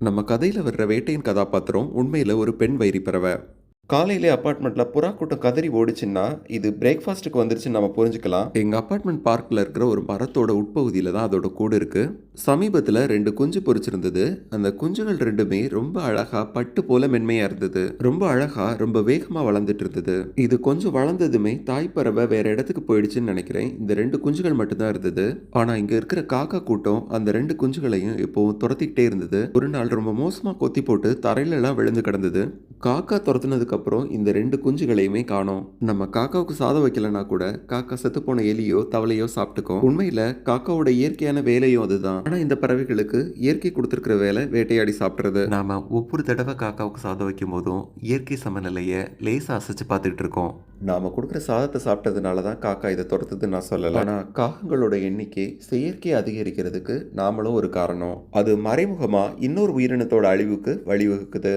நம்ம கதையில் வர்ற வேட்டையின் கதாபாத்திரம் உண்மையில் ஒரு பெண் வைரி பறவை. காலையிலே அப்பார்ட்மெண்ட்டில் புறா கூட்டம் கதறி ஓடிச்சுன்னா இது பிரேக்ஃபாஸ்ட்டுக்கு வந்துருச்சுன்னு நம்ம புரிஞ்சுக்கலாம். எங்கள் அப்பார்ட்மெண்ட் பார்க்கில் இருக்கிற ஒரு மரத்தோட உட்பகுதியில் தான் அதோட கூடு இருக்குது சமீபத்தில் ரெண்டு குஞ்சு பொறிச்சிருந்தது அந்த குஞ்சுகள் ரெண்டுமே ரொம்ப அழகாக பட்டு போல மென்மையாக இருந்தது. ரொம்ப அழகாக ரொம்ப வேகமாக வளர்ந்துட்டு இருந்தது. இது கொஞ்சம் வளர்ந்ததுமே தாய் பறவை வேற இடத்துக்கு போயிடுச்சுன்னு நினைக்கிறேன். இந்த ரெண்டு குஞ்சுகள் மட்டும்தான் இருந்தது. ஆனால் இங்கே இருக்கிற காக்கா கூட்டம் அந்த ரெண்டு குஞ்சுகளையும் இப்போவும் துரத்திக்கிட்டே இருந்தது. ஒரு நாள் ரொம்ப மோசமாக கொத்தி போட்டு தரையிலலாம் விழுந்து கிடந்தது. காக்கா துரத்துனதுக்கு அப்புறம் இந்த ரெண்டு குஞ்சுகளையுமே காணோம். நம்ம காக்காவுக்கு சாதம் வைக்கலனா கூட காக்கா செத்து போன எலியோ தவளையோ சாப்பிட்டுக்கும். உண்மையில காக்காவோட இயற்கையான வேலையும் அதுதான். ஆனா இந்த பறவைகளுக்கு இயற்கை கொடுத்துருக்கிற வேலை வேட்டையாடி சாப்பிட்றது. நாம ஒவ்வொரு தடவை காக்காவுக்கு சாதம் வைக்கும் போதும் இயற்கை சமநிலையை லேசா அசைச்சு பார்த்துட்டு இருக்கோம். நாம கொடுக்குற சாதத்தை சாப்பிட்டதுனால தான் காக்கா இதை துரத்துதுன்னு நான் சொல்லல. ஆனா காகங்களோட எண்ணிக்கை செயற்கை அதிகரிக்கிறதுக்கு நாமளும் ஒரு காரணம். அது மறைமுகமா இன்னொரு உயிரினத்தோட அழிவுக்கு வழிவகுக்குது.